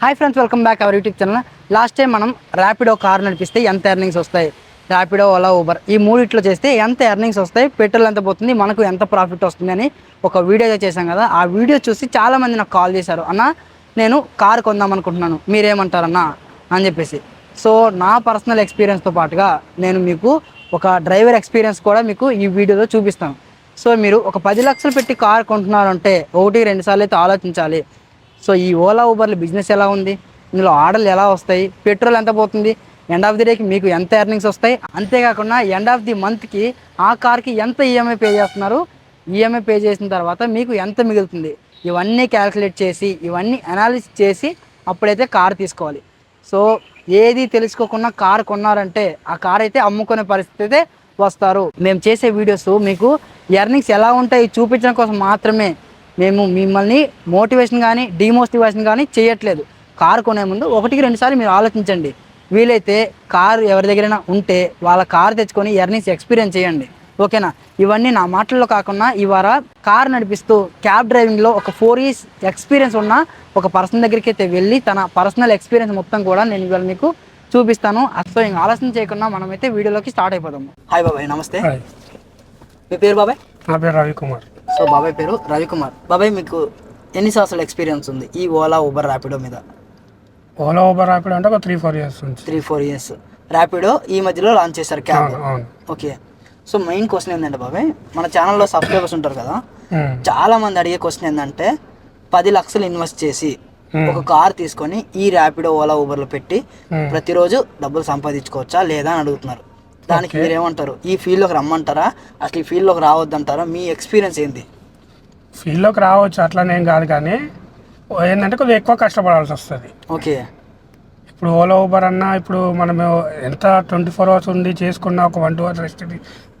Hi friends welcome back our YouTube channel last time మనం Rapido car నడిపిస్తే ఎంత earnings వస్తాయి? ర్యాపిడో ఓలా ఊబర్ ఈ మూడిట్లో చేస్తే ఎంత ఎర్నింగ్స్ వస్తాయి? పెట్రోల్ ఎంత పోతుంది? మనకు ఎంత ప్రాఫిట్ వస్తుంది? అని ఒక వీడియో చేశాం కదా. ఆ వీడియో చూసి చాలామంది నాకు కాల్ చేశారు. అన్న నేను కార్ కొందాం అనుకుంటున్నాను. మీరేమంటారన్నా? అని చెప్పేసి. సో నా పర్సనల్ ఎక్స్పీరియన్స్తో పాటుగా నేను మీకు ఒక డ్రైవర్ ఎక్స్పీరియన్స్ కూడా మీకు ఈ వీడియోలో చూపిస్తాను. సో మీరు ఒక పది లక్షలు పెట్టి కార్ కొంటున్నారంటే ఒకటి రెండు సార్లు అయితే ఆలోచించాలి. సో ఈ ఓలా ఊబర్ల బిజినెస్ ఎలా ఉంది? ఇందులో ఆర్డర్లు ఎలా వస్తాయి? పెట్రోల్ ఎంత పోతుంది? ఎండ్ ఆఫ్ ది డేకి మీకు ఎంత ఎర్నింగ్స్ వస్తాయి? అంతేకాకుండా ఎండ్ ఆఫ్ ది మంత్కి ఆ కార్కి ఎంత ఈఎంఐ పే చేస్తున్నారు? ఈఎంఐ పే చేసిన తర్వాత మీకు ఎంత మిగులుతుంది? ఇవన్నీ క్యాలిక్యులేట్ చేసి ఇవన్నీ అనాలిసిస్ చేసి అప్పుడైతే కార్ తీసుకోవాలి. సో ఏది తెలుసుకోకుండా కార్ కొన్నారంటే ఆ కార్ అయితే అమ్ముకునే పరిస్థితి అయితే వస్తారు. మేము చేసే వీడియోస్ మీకు ఎర్నింగ్స్ ఎలా ఉంటాయి చూపించడం కోసం మాత్రమే మేము మిమ్మల్ని మోటివేషన్ కానీ డిమోటివేషన్ కానీ చేయట్లేదు. కారు కొనే ముందు ఒకటికి రెండు సార్లు మీరు ఆలోచించండి. వీలైతే కారు ఎవరి దగ్గరైనా ఉంటే వాళ్ళ కారు తెచ్చుకొని ఎర్నింగ్స్ ఎక్స్పీరియన్స్ చేయండి. ఓకేనా? ఇవన్నీ నా మాటల్లో కాకుండా ఇవాళ కార్ నడిపిస్తూ క్యాబ్ డ్రైవింగ్లో ఒక ఫోర్ ఇయర్స్ ఎక్స్పీరియన్స్ ఉన్న ఒక పర్సన్ దగ్గరికి అయితే వెళ్ళి తన పర్సనల్ ఎక్స్పీరియన్స్ మొత్తం కూడా నేను ఇవాళ మీకు చూపిస్తాను. సో ఇంకా ఆలస్యం చేయకుండా మనమైతే వీడియోలోకి స్టార్ట్ అయిపోదాము. హాయ్ బాబాయ్ నమస్తే. మీ పేరు బాబాయ్? నా పేరు రవికుమార్. సో బాబాయ్ పేరు రవికుమార్. బాబాయ్ మీకు ఎన్ని సంవత్సరాల ఎక్స్పీరియన్స్ ఉంది ఈ ఓలా ఊబర్ ర్యాపిడో మీద? ఓలా ఊబర్ ర్యాపిడ్ అంటే ఒక త్రీ ఫోర్ ఇయర్స్ నుంచి. త్రీ ఫోర్ ఇయర్స్ ర్యాపిడో ఈ మధ్యలో లాంచ్ చేశారు cab. Okay. So main question ఏంటంటే బాబాయ్ మన ఛానల్లో సబ్స్క్రైబర్స్ ఉంటారు కదా చాలా మంది అడిగే క్వశ్చన్ ఏంటంటే పది లక్షలు ఇన్వెస్ట్ చేసి ఒక కార్ తీసుకొని ఈ ర్యాపిడో ఓలా ఊబర్లో పెట్టి. ప్రతిరోజు డబ్బులు సంపాదించుకోవచ్చా లేదా అని అడుగుతున్నారు. దానికి మీరు ఏమంటారు ఈ ఫీల్డ్లోకి రమ్మంటారా? అసలు ఈ ఫీల్డ్లోకి రావద్దంటారా? మీ ఎక్స్పీరియన్స్ ఏంది? ఫీల్డ్లోకి రావచ్చు అట్లనేం కాదు కానీ ఏంటంటే కొద్దిగా ఎక్కువ కష్టపడాల్సి వస్తుంది. ఓకే. ఇప్పుడు ఓలా ఊబర్ అన్నా ఇప్పుడు మనం ఎంత ట్వంటీ ఫోర్ అవర్స్ ఉండి చేసుకున్నా ఒక వన్ టూ అవర్స్ రెస్ట్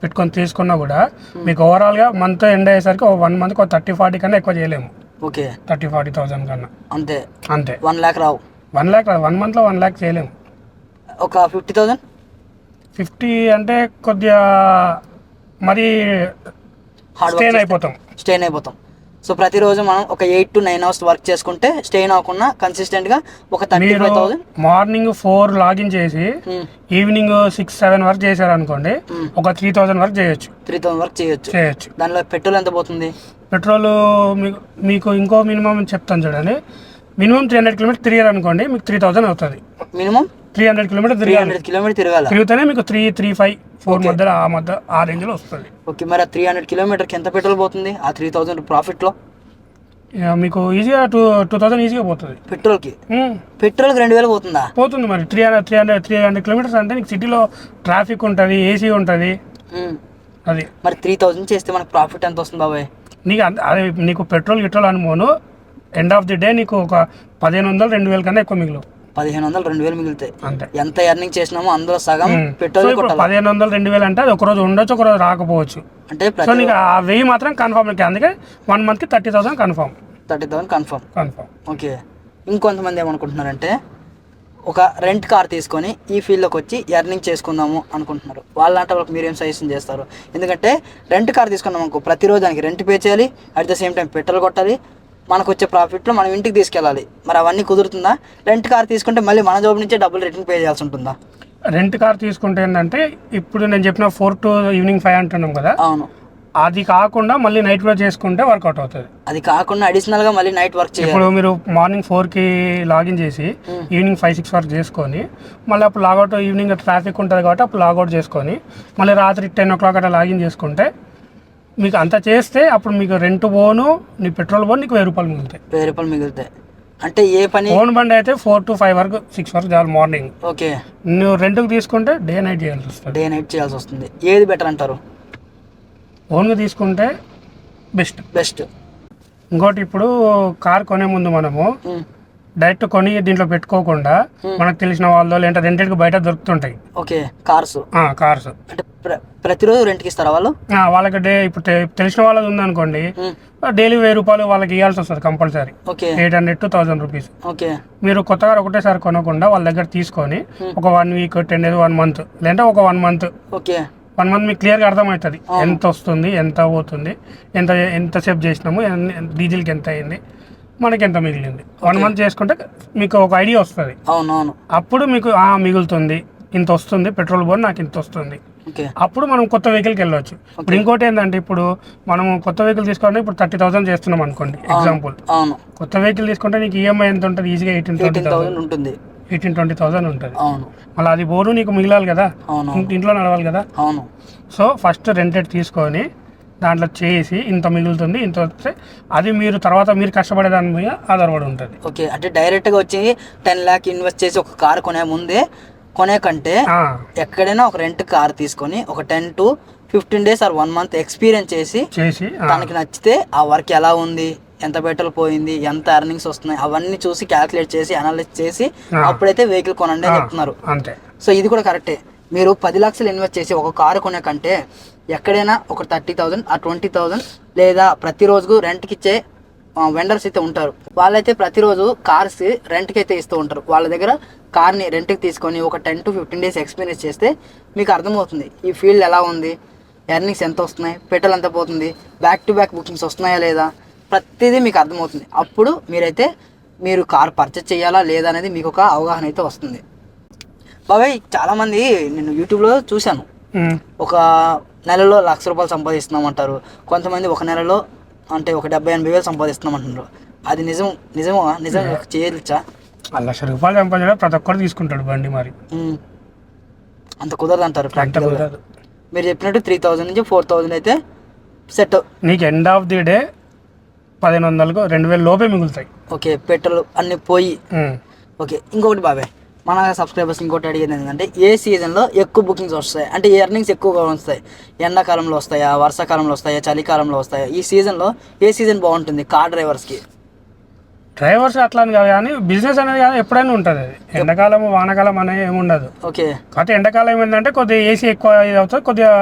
పెట్టుకొని తీసుకున్నా కూడా మీకు ఓవరాల్గా మంత్ ఎండ్ అయ్యేసరికి ఒక వన్ మంత్కి ఒక థర్టీ ఫార్టీ కన్నా ఎక్కువ చేయలేము. ఓకే. థర్టీ ఫార్టీ థౌసండ్ కన్నా. అంతే. అంతే. వన్ ల్యాక్ రావు. వన్ ల్యాక్ వన్ మంత్లో వన్ ల్యాక్ చేయలేము. ఒక ఫిఫ్టీ థౌసండ్? ఫిఫ్టీ అంటే కొద్దిగా మరి స్టేన్ అయిపోతాం. స్టెయిన్ అయిపోతాం. సో ప్రతిరోజు మనం ఒక eight to nine hours work చేసుకుంటే స్టెయిన్ అవ్వకుండా కన్సిస్టెంట్గా ఒక థర్టీ మీరు five thousand. Morning four login చేసి ఈవినింగ్ సిక్స్ సెవెన్ వరకు చేశారు అనుకోండి ఒక త్రీ థౌజండ్ వరకు చేయొచ్చు. త్రీ థౌసండ్ వర్క్ చేయొచ్చు. చేయొచ్చు. దానిలో పెట్రోల్ ఎంత పోతుంది? పెట్రోల్ మీకు మీకు ఇంకో మినిమం చెప్తాను చూడండి. మినిమం త్రీ హండ్రెడ్ కిలోమీటర్ తిరిగారు అనుకోండి మీకు త్రీ థౌసండ్ అవుతుంది. Minimum three hundred kilometer three hundred kilometer తిరగాల? తిరిగితేనే మీకు త్రీ త్రీ ఫైవ్ ఫోర్ మధ్యలో ఆ మధ్య ఆ రేంజ్లో వస్తుంది. ఓకే మరి ఆ త్రీ హండ్రెడ్ కిలోమీటర్కి ఎంత పెట్రోల్ పోతుంది? ఆ త్రీ థౌసండ్ ప్రాఫిట్లో ఇక మీకు ఈజీగా టూ టూ థౌసండ్ ఈజీగా పోతుంది. పెట్రోల్కి? ఉమ్. పెట్రోల్కి రెండు వేలు పోతుందా? పోతుంది మరి. Three hundred three hundred three hundred kilometers అంటే నీకు సిటీలో ట్రాఫిక్ ఉంటుంది ఏసీ ఉంటుంది. అది. మరి త్రీ థౌసండ్ చేస్తే మనకు ప్రాఫిట్ ఎంత వస్తుంది బాబాయ్? నీకు అంత- అదే నీకు పెట్రోల్ గిట్రోల్ అనుకోను ఎండ్ ఆఫ్ ది డే నీకు ఒక పదిహేను వందలు రెండు వేల కన్నా ఎక్కువ మిగులు పదిహేను వందలు రెండు వేలు మిగులుతాయి. ఎంత ఎర్నింగ్ చేసినామో అందులో సగం పెట్రోల్ పదిహేను వందలు రెండు వేలు అంటే అది ఒక రోజు ఉండొచ్చు ఒక రోజు రాకపోవచ్చు. అంటే ఆ వెయ్యి మాత్రం కన్ఫర్మ్ అందుకే వన్ మంత్కి thirty thousand confirm thirty thousand confirm confirm okay. ఇంకొంతమంది ఏమనుకుంటున్నారంటే ఒక రెంట్ కార్ తీసుకొని ఈ ఫీల్డ్లోకి వచ్చి ఎర్నింగ్ చేసుకుందాము అనుకుంటున్నారు. వాళ్ళంటే వాళ్ళకి మీరేం సజెషన్ చేస్తారు? ఎందుకంటే రెంట్ కార్ తీసుకున్నాం అనుకో ప్రతిరోజు దానికి రెంట్ పే చేయాలి at the same time petrol కొట్టాలి మనకు వచ్చే ప్రాఫిట్లో మనం ఇంటికి తీసుకెళ్ళాలి. మరి అవన్నీ కుదురుతుందా? రెంట్ కార్ తీసుకుంటే మళ్ళీ మన జాబ్ నుంచే డబ్బులు రిటర్న్ పే చేయాల్సి ఉంటుందా? రెంట్ కార్ తీసుకుంటే ఏంటంటే ఇప్పుడు నేను చెప్పిన ఫోర్ టు ఈవినింగ్ ఫైవ్ అంటున్నాం కదా అవును. అది కాకుండా మళ్ళీ నైట్ కూడా చేసుకుంటే వర్కౌట్ అవుతుంది. అది కాకుండా అడిషనల్గా మళ్ళీ నైట్ వర్క్ చేయాలి. ఇప్పుడు మీరు మార్నింగ్ ఫోర్కి లాగిన్ చేసి ఈవినింగ్ ఫైవ్ సిక్స్ వరకు చేసుకొని మళ్ళీ అప్పుడు లాగౌట్ ఈవినింగ్ ట్రాఫిక్ ఉంటుంది కాబట్టి అప్పుడు లాగౌట్ చేసుకొని మళ్ళీ రాత్రి టెన్ ఓ క్లాక్ అట్లా లాగిన్ చేసుకుంటే మీకు అంత చేస్తే అప్పుడు మీకు రెంట్ పోను నీ పెట్రోల్ పోను నీకు వెయ్యి రూపాయలు మిగులుతాయి. వెయ్యి రూపాయలు మిగులుతాయి. అంటే ఏ పని? ఓన్ బండి అయితే ఫోర్ టు ఫైవ్ వరకు సిక్స్ వరకు చాలు మార్నింగ్. ఓకే. నువ్వు రెంట్కి తీసుకుంటే డే నైట్ చేయాల్సి వస్తుంది. డే నైట్ చేయాల్సి వస్తుంది. ఏది బెటర్ అంటారు? ఓన్గా తీసుకుంటే బెస్ట్. బెస్ట్. ఇంకోటి ఇప్పుడు కార్ కొనే ముందు మనము డైరెక్ట్ కొని దీంట్లో పెట్టుకోకుండా మనకు తెలిసిన వాళ్ళు లేదంటే రెంటెడ్కి బయట దొరుకుతుంటాయి. Okay cars. కార్స్. అంటే ప్రతిరోజు రెంట్కి ఇస్తారా వాళ్ళు? వాళ్ళకి డే ఇప్పుడు తెలిసిన వాళ్ళది ఉందనుకోండి మ్మ్. డైలీ వెయ్యి రూపాయలు వాళ్ళకి ఇవ్వాల్సి వస్తుంది compulsory. Okay. Eight hundred to thousand rupees. Okay. మీరు కొత్తగా ఒకటేసారి కొనకుండా వాళ్ళ దగ్గర తీసుకొని ఒక one week ten days one month లేదంటే ఒక one month. Okay. One month మీకు క్లియర్గా అర్థమవుతుంది ఎంత వస్తుంది ఎంత పోతుంది ఎంత ఎంతసేపు చేసినాము డీజిల్కి ఎంత అయింది మనకి ఎంత మిగిలింది వన్ మంత్ చేసుకుంటే మీకు ఒక ఐడియా వస్తుంది. అవునవును. అప్పుడు మీకు ఆ మిగులుతుంది ఇంత వస్తుంది పెట్రోల్ బోర్ నాకు ఇంత వస్తుంది. అప్పుడు మనం కొత్త వెహికల్కి వెళ్ళొచ్చు. ఇప్పుడు ఇంకోటి ఏంటంటే ఇప్పుడు మనం కొత్త వెహికల్ తీసుకోవాలంటే ఇప్పుడు థర్టీ థౌసండ్ చేస్తున్నాం అనుకోండి ఎగ్జాంపుల్ కొత్త వెహికల్ తీసుకుంటే నీకు ఈఎంఐ ఎంత ఉంటుంది? ఈజీగా ఎయిటీన్ ట్వంటీ థౌసండ్ ఉంటుంది. ఎయిటీన్ ట్వంటీ థౌసండ్ ఉంటుంది. మళ్ళీ అది బోరు నీకు మిగిలాలి కదా? ఇంట్లో నడవాలి కదా? అవును. సో ఫస్ట్ రెంటెడ్ తీసుకొని దాంట్లో చేసి ఇంత మిగులుతుంది ఇంత వస్తే అది మీరు తర్వాత మీరు కష్టపడే దాని మీద ఆధారపడి ఉంటుంది. ఓకే అంటే డైరెక్ట్గా వచ్చి టెన్ ల్యాక్ ఇన్వెస్ట్ చేసి ఒక కార్ కొనే ముందే కొనే కంటే ఎక్కడైనా ఒక రెంట్ కార్ తీసుకొని ఒక ten to fifteen days or one month experience చేసి చేసి తనకి నచ్చితే ఆ వర్క్ ఎలా ఉంది ఎంత పెట్రోల్ పోయింది ఎంత ఎర్నింగ్స్ వస్తున్నాయి అవన్నీ చూసి క్యాలిక్యులేట్ చేసి అనలైజ్ చేసి. అప్పుడైతే వెహికల్ కొనండి అని చెప్తున్నారు. అంతే. సో ఇది కూడా కరెక్టే మీరు పది లక్షలు ఇన్వెస్ట్ చేసి ఒక కారు కొనే కంటే ఎక్కడైనా ఒక థర్టీ థౌజండ్ ఆ ట్వంటీ థౌజండ్ లేదా ప్రతిరోజు రెంట్కి ఇచ్చే వెండర్స్ అయితే ఉంటారు. వాళ్ళైతే ప్రతిరోజు కార్స్ రెంట్కి అయితే ఇస్తూ ఉంటారు. వాళ్ళ దగ్గర కార్ని రెంట్కి తీసుకొని ఒక ten to fifteen days experience చేస్తే మీకు అర్థమవుతుంది. ఈ ఫీల్డ్ ఎలా ఉంది? ఎర్నింగ్స్ ఎంత వస్తున్నాయి? పెట్రోల్ ఎంత పోతుంది? బ్యాక్ టు బ్యాక్ బుకింగ్స్ వస్తున్నాయా లేదా? ప్రతిదీ మీకు అర్థమవుతుంది. అప్పుడు మీరైతే మీరు కార్ పర్చేస్ చేయాలా లేదా అనేది మీకు ఒక అవగాహన అయితే వస్తుంది. బాబాయ్ చాలామంది నేను యూట్యూబ్లో చూశాను. ఒక నెలలో లక్ష రూపాయలు సంపాదిస్తున్నాం అంటారు కొంతమంది ఒక నెలలో అంటే ఒక డెబ్బై ఎనభై వేలు సంపాదిస్తున్నాం అంటున్నారు అది నిజం నిజమా? నిజం చేయొచ్చా? లక్ష రూపాయలు సంపాదించడం ప్రతి ఒక్కరు తీసుకుంటాడు బండి మరి. అంత కుదరదు. అంటారు మీరు చెప్పినట్టు త్రీ థౌజండ్ నుంచి ఫోర్ థౌజండ్ అయితే సెట్ నీకు ఎండ్ ఆఫ్ ది డే పదిహేను వందలకు రెండు వేల లోపే మిగులుతాయి. ఓకే పెట్రోల్ అన్ని పోయి. ఓకే ఇంకొకటి బాబాయ్. మన సబ్స్క్రైబర్స్ ఇంకోటి అడిగేది ఏంటంటే ఏ సీజన్లో ఎక్కువ బుకింగ్స్ వస్తాయి? అంటే ఎర్నింగ్స్ ఎక్కువగా వస్తాయి? ఎండాకాలంలో వస్తాయా? వర్షాకాలంలో వస్తాయా? చలికాలంలో వస్తాయా? ఈ సీజన్లో ఏ సీజన్ బాగుంటుంది కార్ డ్రైవర్స్కి డ్రైవర్స్ అట్లా అని కాదు కానీ బిజినెస్ అనేది కానీ ఎప్పుడైనా ఉంటుంది అది. ఎండాకాలం వానాకాలం అనేది ఏమి ఉండదు. ఓకే. కాకపోతే ఎండాకాలం ఏంటంటే కొద్దిగా ఏసీ ఎక్కువ ఇది అవుతుంది కొద్దిగా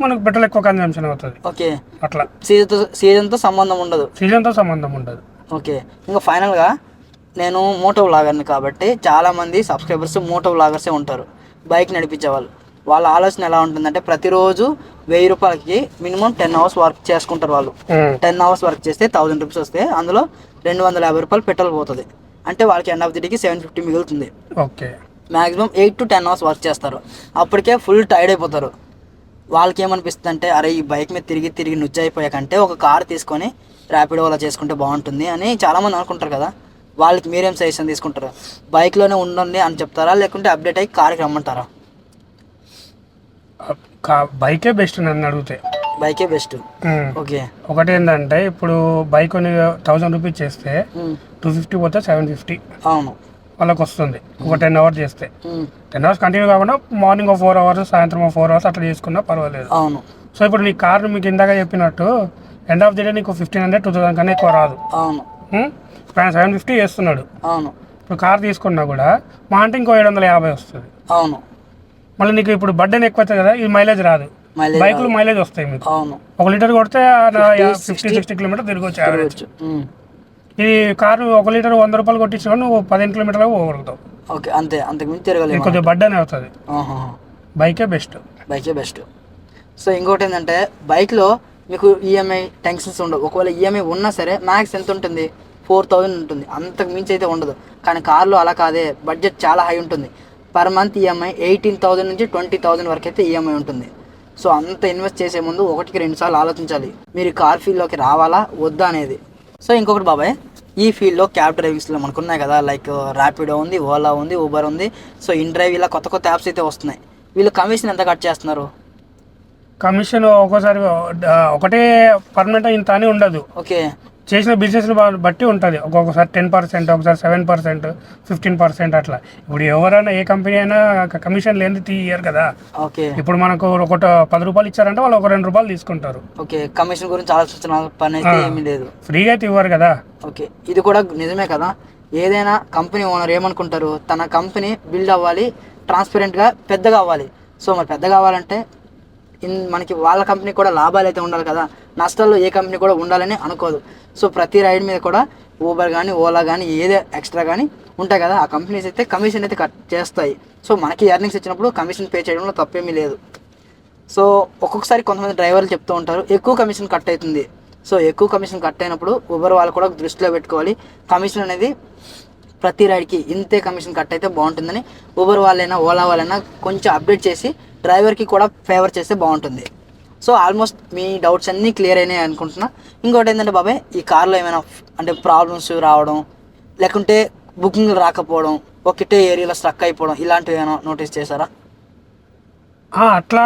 మనకు పెట్రోల్ ఎక్కువ కన్జంప్షన్ అవుతుంది. ఓకే. అట్లా. సీజన్తో సీజన్తో సంబంధం ఉండదు. సీజన్తో సంబంధం ఉండదు. ఓకే. ఇంకా ఫైనల్గా నేను మోటో వ్లాగర్ని కాబట్టి చాలామంది సబ్స్క్రైబర్స్ మోటో వ్లాగర్సే ఉంటారు. బైక్ నడిపించే వాళ్ళు వాళ్ళ ఆలోచన ఎలా ఉంటుందంటే ప్రతిరోజు వెయ్యి రూపాయలకి మినిమం టెన్ అవర్స్ వర్క్ చేసుకుంటారు వాళ్ళు. టెన్ అవర్స్ వర్క్ చేస్తే థౌసండ్ రూపీస్ వస్తే అందులో రెండు వందల యాభై రూపాయలు పెట్రోల్ పోతుంది. అంటే వాళ్ళకి ఎండ్ ఆఫ్ ది డేకి సెవెన్ ఫిఫ్టీ మిగులుతుంది. Okay. Maximum eight to ten hours work చేస్తారు. అప్పటికే ఫుల్ టైర్డ్ అయిపోతారు. వాళ్ళకి ఏమనిపిస్తుంది అంటే అరే ఈ బైక్ మీద తిరిగి తిరిగి నుజ్జు అయిపోయాకంటే ఒక కార్ తీసుకొని ర్యాపిడో అలా చేసుకుంటే బాగుంటుంది అని చాలామంది అనుకుంటారు కదా. వాళ్ళకి మీరేం సజెషన్ తీసుకుంటారు? బైక్లోనే ఉండండి అని చెప్తారా? లేకుంటే అప్డేట్ అయ్యి కార్కి రమ్మంటారా? బైకే బెస్ట్ నన్ను అడిగితే. బైకే బెస్ట్. ఓకే. ఒకటి ఏంటంటే ఇప్పుడు బైక్ థౌసండ్ రూపీస్ చేస్తే టూ ఫిఫ్టీ పోతే సెవెన్ ఫిఫ్టీ. అవును. వాళ్ళకి వస్తుంది ఒక టెన్ అవర్స్ చేస్తే. టెన్ అవర్స్ కంటిన్యూ కాకుండా మార్నింగ్ ఒక ఫోర్ అవర్స్ సాయంత్రం ఒక ఫోర్ అవర్స్ అట్లా చేసుకున్నా పర్వాలేదు. అవును. సో ఇప్పుడు నీ కార్ మీకు ఇందాక చెప్పినట్టు ఎండ్ ఆఫ్ ది డే నీకు ఫిఫ్టీన్ హండ్రెడ్ టూ థౌసండ్ కన్నా ఎక్కువ రాదు. అవును. సెవెన్ ఫిఫ్టీ చేస్తున్నాడు అవును. ఇప్పుడు కార్ తీసుకున్నా కూడా మా అంటే ఇంకో ఏడు వందల యాభై వస్తుంది. అవును. మళ్ళీ నీకు ఇప్పుడు బర్డెన్ ఎక్కువ అవుతుంది కదా ఇది మైలేజ్ రాదు. బైక్లు మైలేజ్ వస్తాయి మీకు. అవును. ఒక లీటర్ కొడితే ఫిఫ్టీ సిక్స్టీ కిలోమీటర్ యావరేజ్ తిరగచ్చు. ఉమ్. ఇది కారు ఒక లీటర్ వంద రూపాయలు కొట్టించిన నువ్వు పదిహేను కిలోమీటర్లు పోగలుగుతావు. ఓకే అంతే అంతకు మించి తిరగలేము కొద్దిగా బర్డెన్ అవుతుంది. బైకే బెస్ట్. బైకే బెస్ట్. సో ఇంకోటి ఏంటంటే బైక్లో మీకు ఈఎంఐ టెన్షన్స్ ఉండవు. ఒకవేళ ఈఎంఐ ఉన్నా సరే మ్యాక్స్ ఎంత ఉంటుంది? ఫోర్ థౌజండ్ ఉంటుంది. అంతకు మించి అయితే ఉండదు. కానీ కార్లో అలా కాదే. బడ్జెట్ చాలా హై ఉంటుంది. Per month EMI eighteen thousand నుంచి ట్వంటీ థౌజండ్ వరకు అయితే ఈఎంఐ ఉంటుంది. సో అంత ఇన్వెస్ట్ చేసే ముందు ఒకటికి రెండు సార్లు ఆలోచించాలి. మీరు కార్ ఫీల్డ్లోకి రావాలా? వద్దా అనేది. సో ఇంకొకటి బాబాయ్ ఈ ఫీల్డ్లో క్యాబ్ డ్రైవింగ్స్లో మనకు ఉన్నాయి కదా. లైక్ ర్యాపిడో ఉంది ఓలా ఉంది ఊబర్ ఉంది. సో ఇన్ డ్రైవ్ ఇలా కొత్త కొత్త యాప్స్ అయితే వస్తున్నాయి. వీళ్ళు కమిషన్ ఎంత కట్ చేస్తున్నారు? కమిషన్ ఒక్కోసారి ఒకటే పర్మనెంట్ ఇంత అని ఉండదు. ఓకే. చేసిన బిజినెస్ బట్టి ఉంటుంది. ఒక్కొక్కసారి టెన్ పర్సెంట్ ఒకసారి సెవెన్ పర్సెంట్ ఫిఫ్టీన్ పర్సెంట్ అట్లా. ఇప్పుడు ఎవరైనా ఏ కంపెనీ అయినా కమిషన్ లేనిది తీయరు కదా. ఓకే. ఇప్పుడు మనకు ఒక పది రూపాయలు ఇచ్చారంటే వాళ్ళు ఒక రెండు రూపాయలు తీసుకుంటారు. ఓకే. కమిషన్ గురించి ఆలోచించిన పని అయితే ఏమీ లేదు. ఫ్రీగా అయితే ఇవ్వరు కదా. ఓకే. ఇది కూడా నిజమే కదా. ఏదైనా కంపెనీ ఓనర్ ఏమనుకుంటారు? తన కంపెనీ బిల్డ్ అవ్వాలి ట్రాన్స్పరెంట్గా పెద్దగా అవ్వాలి. సో మరి పెద్దగా అవ్వాలంటే ఇన్ మనకి వాళ్ళ కంపెనీ కూడా లాభాలు అయితే ఉండాలి కదా. నష్టాల్లో ఏ కంపెనీ కూడా ఉండాలని అనుకోదు. సో ప్రతి రైడ్ మీద కూడా ఊబర్ కానీ ఓలా కానీ ఏదే ఎక్స్ట్రా కానీ ఉంటాయి కదా. ఆ కంపెనీస్ అయితే కమిషన్ అయితే కట్ చేస్తాయి. సో మనకి ఎర్నింగ్స్ ఇచ్చినప్పుడు కమిషన్ పే చేయడంలో తప్పేమీ లేదు. సో ఒక్కొక్కసారి కొంతమంది డ్రైవర్లు చెప్తూ ఉంటారు ఎక్కువ కమిషన్ కట్ అవుతుంది. సో ఎక్కువ కమిషన్ కట్ అయినప్పుడు ఊబర్ వాళ్ళు కూడా దృష్టిలో పెట్టుకోవాలి. కమిషన్ అనేది ప్రతి రైడ్కి ఇంతే కమిషన్ కట్ అయితే బాగుంటుందని ఊబర్ వాళ్ళైనా ఓలా వాళ్ళైనా కొంచెం అప్డేట్ చేసి డ్రైవర్కి కూడా ఫేవర్ చేస్తే బాగుంటుంది. సో ఆల్మోస్ట్ మీ డౌట్స్ అన్నీ క్లియర్ అయినాయి అనుకుంటున్నా. ఇంకోటి ఏంటంటే బాబాయ్ ఈ కార్లో ఏమైనా అంటే ప్రాబ్లమ్స్ రావడం లేకుంటే బుకింగ్ రాకపోవడం ఒకటే ఏరియాలో స్ట్రక్ అయిపోవడం ఇలాంటివి ఏమైనా నోటీస్ చేశారా? అట్లా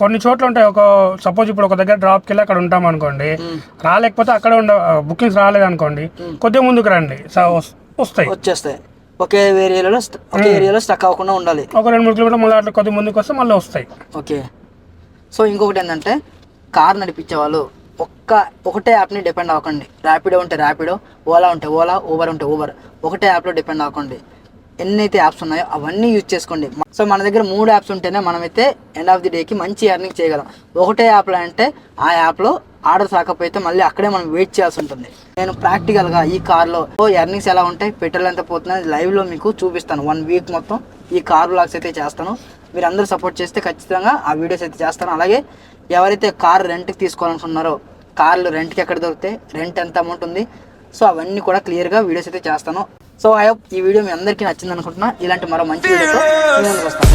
కొన్ని చోట్ల ఉంటాయి. ఒక సపోజ్ ఇప్పుడు ఒక దగ్గర డ్రాప్కి వెళ్ళి అక్కడ ఉంటాం అనుకోండి. రాలేకపోతే అక్కడ ఉండ బుకింగ్స్ రాలేదు అనుకోండి కొద్దిగా ముందుకు రండి. వస్తాయి. వచ్చేస్తాయి. ఒకే ఏరియాలో ఒకే ఏరియాలో స్టక్ అవ్వకుండా ఉండాలి. ఒక రెండు మూడు కిలోమీటర్ మళ్ళీ అట్లా కొద్దిగా ముందుకు వస్తే మళ్ళీ వస్తాయి. ఓకే. సో ఇంకొకటి ఏంటంటే కార్ నడిపించే వాళ్ళు ఒక్క ఒకటే యాప్ని డిపెండ్ అవ్వకండి. ర్యాపిడో ఉంటే ర్యాపిడో ఓలా ఉంటే ఓలా ఊబర్ ఉంటే ఊబర్. ఒకటే యాప్లో డిపెండ్ అవ్వకండి. ఎన్నైతే యాప్స్ ఉన్నాయో అవన్నీ యూజ్ చేసుకోండి. సో మన దగ్గర మూడు యాప్స్ ఉంటేనే మనమైతే ఎండ్ ఆఫ్ ది డేకి మంచి ఎర్నింగ్ చేయగలం. ఒకటే యాప్లో అంటే ఆ యాప్లో ఆర్డర్స్ రాకపోతే మళ్ళీ అక్కడే మనం వెయిట్ చేయాల్సి ఉంటుంది. నేను ప్రాక్టికల్గా ఈ కార్లో ఎర్నింగ్స్ ఎలా ఉంటాయి పెట్రోల్ ఎంత పోతుందని లైవ్లో మీకు చూపిస్తాను. వన్ వీక్ మొత్తం ఈ కార్ బ్లాగ్స్ అయితే చేస్తాను. మీరందరూ సపోర్ట్ చేస్తే ఖచ్చితంగా ఆ వీడియోస్ అయితే చేస్తాను. అలాగే ఎవరైతే కార్ రెంట్కి తీసుకోవాలనుకున్నారో కార్లు రెంట్కి ఎక్కడ దొరుకుతాయి రెంట్ ఎంత అమౌంట్ ఉంది సో అవన్నీ కూడా క్లియర్గా వీడియోస్ అయితే చేస్తాను. సో ఐ హోప్ ఈ వీడియో మీ అందరికీ నచ్చింది అనుకుంటున్నా. ఇలాంటి మరో మంచి వీడియోతో వస్తాను.